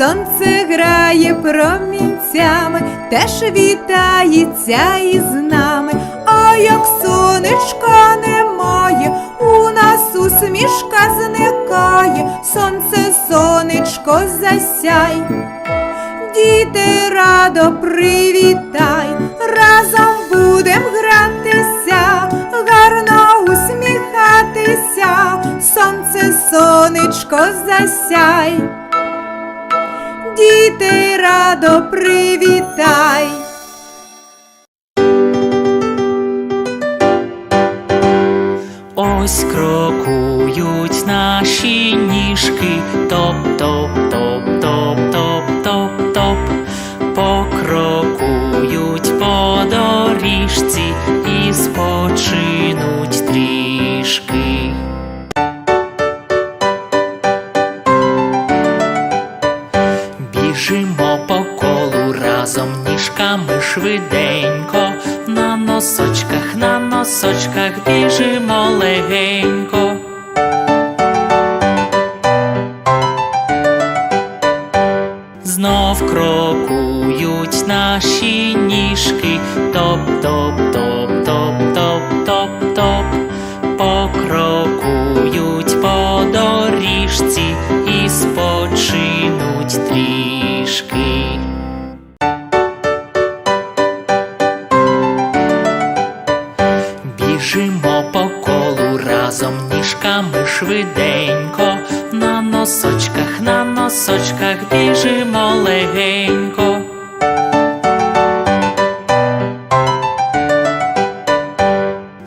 сонце грає промінцями, теж вітається із нами. А як сонечка немає, у нас усмішка зникає, сонце, сонечко, засяй. Діти радо привітай, разом будем гратися, гарно усміхатися, сонце, сонечко, засяй. Діти радо привітай. Ось крокують наші ніжки, топ-топ-топ-топ-топ-топ-топ, покрокують по доріжці і спочинуть трішки. Ніжками швиденько, на носочках, на носочках біжимо легенько. Знов крокують наші ніжки, топ-топ-топ-топ-топ-топ-топ, Біжимо по колу разом ніжками швиденько, на носочках, на носочках біжимо легенько.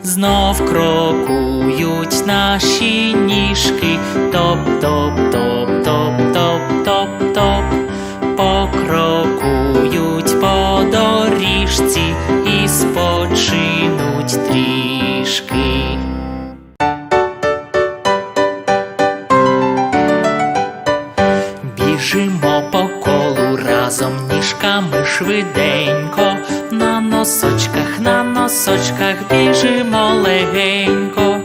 Знов крокують наші ніжки, топ-топ-топ-топ-топ-топ-топ, разом ніжками швиденько, на носочках, на носочках біжимо легенько.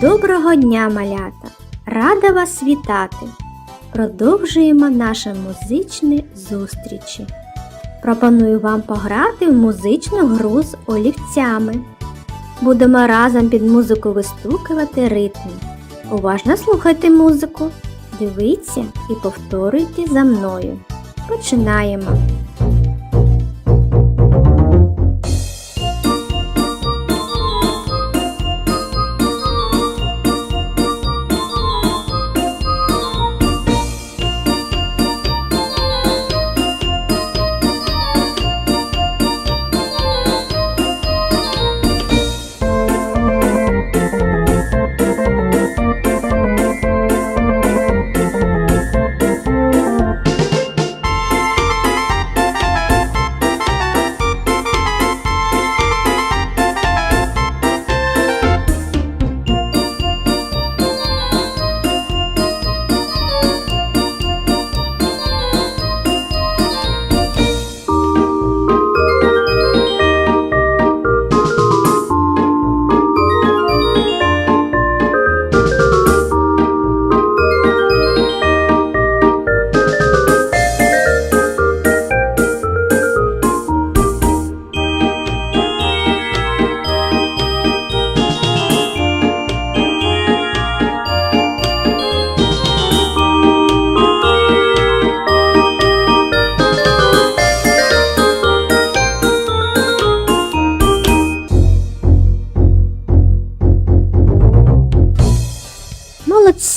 Доброго дня, малята! Рада вас вітати! Продовжуємо наші музичні зустрічі. Пропоную вам пограти в музичну гру з олівцями. Будемо разом під музику вистукувати ритм. Уважно слухайте музику, дивіться і повторюйте за мною. Починаємо.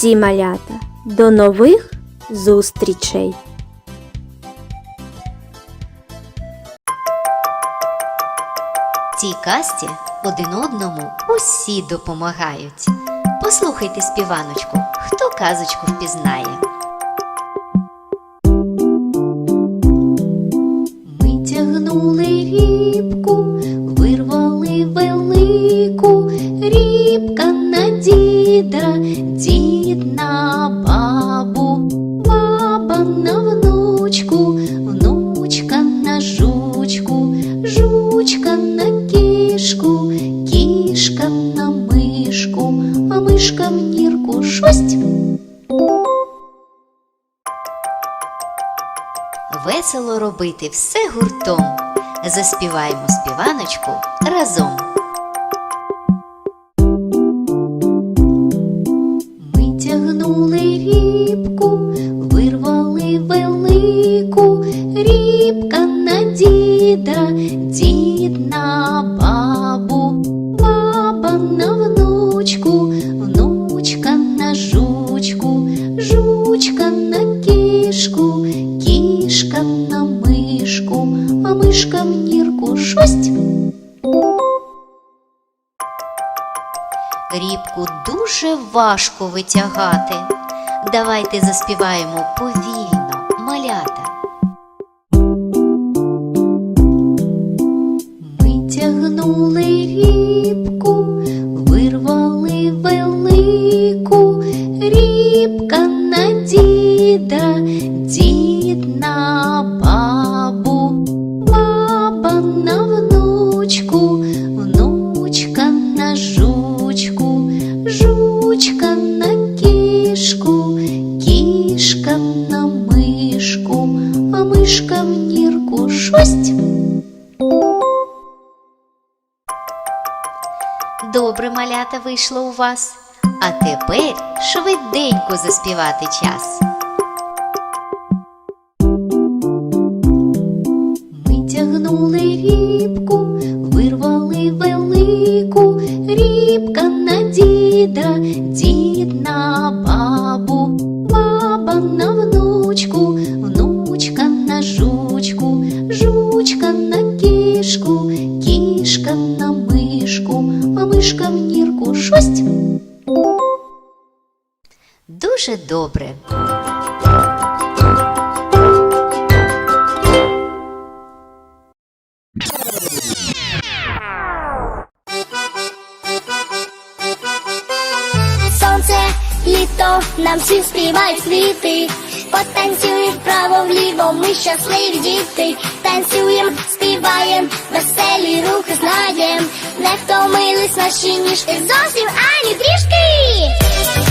Молодці малята! До нових зустрічей! Цій касті один одному усі допомагають. Послухайте співаночку, хто казочку впізнає. Ми тягнули рібку, вирвали велику, рібка на діда, дід на бабу, баба на внучку, внучка на жучку, жучка на кішку, кішка на мишку, а мишка в нірку шость. Весело робити все гуртом. Заспіваємо співаночку разом. Велику, рібка на діда, дід на бабу, баба на внучку, внучка на жучку, жучка на кішку, кішка на мишку, а мишка в нірку шусть. Рібку дуже важко витягати. Давайте заспіваємо повільно, малята. Ми тягнули рібку, вирвали велику, рібка на діда, дід на бабу, баба на внучку, внучка на жучку, жучка на кішку, кішка на а мишка в нірку шусть. Добре малята вийшло у вас. А тепер швиденько заспівати час. Ми тягнули рібку, а мишка в нірку шусть. Дуже добре. Сонце, літо, нам всі співають квіти. Потанцюємо вправо вліво, ми щасливі діти. Танцюєм, співаєм, веселі рухи знаєм. Не втомились наші ніжки зовсім ані трішки.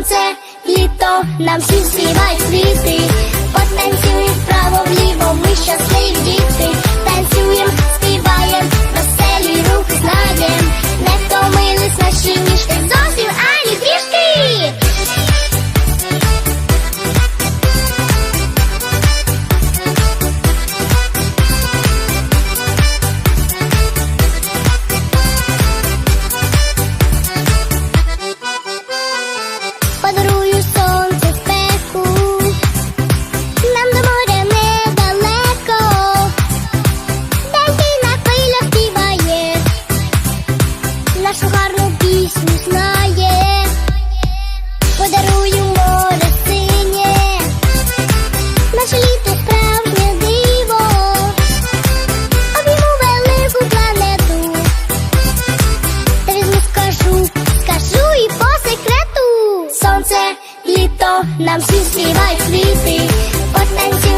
сонце, літо нам всі співають світи, потанцюють вправо вліво, ми щасливі діти. нам всі співають світи. Потенці